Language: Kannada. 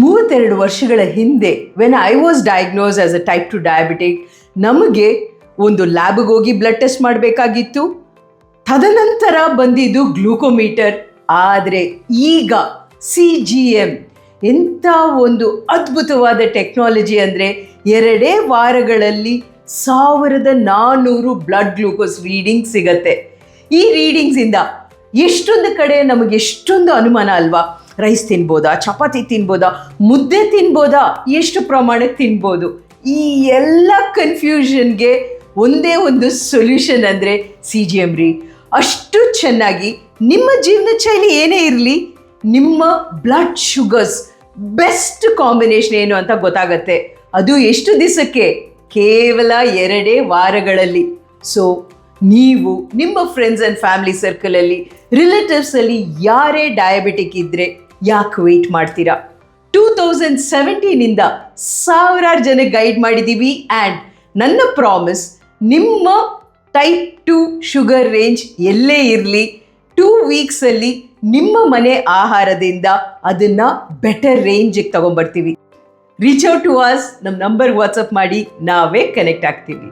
ಮೂವತ್ತೆರಡು ವರ್ಷಗಳ ಹಿಂದೆ when I was diagnose as a type two diabetic ನಮಗೆ ಒಂದು ಲ್ಯಾಬ್ಗೆ ಹೋಗಿ ಬ್ಲಡ್ ಟೆಸ್ಟ್ ಮಾಡಬೇಕಾಗಿತ್ತು. ತದನಂತರ ಬಂದಿದ್ದು ಗ್ಲೂಕೋಮೀಟರ್. ಆದರೆ ಈಗ ಸಿ ಜಿ ಎಂ ಎಂಥ ಒಂದು ಅದ್ಭುತವಾದ ಟೆಕ್ನಾಲಜಿ ಅಂದರೆ ಎರಡೇ ವಾರಗಳಲ್ಲಿ ಸಾವಿರದ ನಾನ್ನೂರು ಬ್ಲಡ್ ಗ್ಲೂಕೋಸ್ ರೀಡಿಂಗ್ ಸಿಗತ್ತೆ. ಈ ರೀಡಿಂಗ್ಸಿಂದ ಎಷ್ಟೊಂದು ಕಡೆ ನಮಗೆ ಎಷ್ಟೊಂದು ಅನುಮಾನ ಅಲ್ವಾ? ರೈಸ್ ತಿನ್ಬೋದಾ, ಚಪಾತಿ ತಿನ್ಬೋದಾ, ಮುದ್ದೆ ತಿನ್ಬೋದಾ, ಎಷ್ಟು ಪ್ರಮಾಣಕ್ಕೆ ತಿನ್ಬೋದು? ಈ ಎಲ್ಲ ಕನ್ಫ್ಯೂಷನ್ಗೆ ಒಂದೇ ಒಂದು ಸೊಲ್ಯೂಷನ್ ಅಂದರೆ ಸಿ ಜಿ ಎಂ ರೀ. ಅಷ್ಟು ಚೆನ್ನಾಗಿ ನಿಮ್ಮ ಜೀವನ ಶೈಲಿ ಏನೇ ಇರಲಿ, ನಿಮ್ಮ ಬ್ಲಡ್ ಶುಗರ್ಸ್ ಬೆಸ್ಟ್ ಕಾಂಬಿನೇಷನ್ ಏನು ಅಂತ ಗೊತ್ತಾಗತ್ತೆ. ಅದು ಎಷ್ಟು ದಿವಸಕ್ಕೆ ಕೇವಲ ಎರಡೇ ವಾರಗಳಲ್ಲಿ. ಸೊ ನೀವು ನಿಮ್ಮ ಫ್ರೆಂಡ್ಸ್ ಆ್ಯಂಡ್ ಫ್ಯಾಮಿಲಿ ಸರ್ಕಲಲ್ಲಿ ರಿಲೇಟಿವ್ಸಲ್ಲಿ ಯಾರೇ ಡಯಾಬಿಟಿಕ್ ಇದ್ದರೆ ಯಾಕೆ ವೆಯ್ಟ್ ಮಾಡ್ತೀರಾ? ಟೂ ತೌಸಂಡ್ ಸೆವೆಂಟೀನಿಂದ ಸಾವಿರಾರು ಜನ ಗೈಡ್ ಮಾಡಿದ್ದೀವಿ ಆ್ಯಂಡ್ ನನ್ನ ಪ್ರಾಮಿಸ್ ನಿಮ್ಮ ಟೈಪ್ ಟು ಶುಗರ್ ರೇಂಜ್ ಎಲ್ಲೇ ಇರಲಿ ಟೂ ವೀಕ್ಸಲ್ಲಿ ನಿಮ್ಮ ಮನೆ ಆಹಾರದಿಂದ ಅದನ್ನು ಬೆಟರ್ ರೇಂಜಿಗೆ ತಗೊಂಬರ್ತೀವಿ ರೀಚ್ ಔಟ್ ಟು ಅಸ್ ನಮ್ಮ ನಂಬರ್ ವಾಟ್ಸಪ್ ಮಾಡಿ ನಾವೇ ಕನೆಕ್ಟ್ ಆಗ್ತೀವಿ.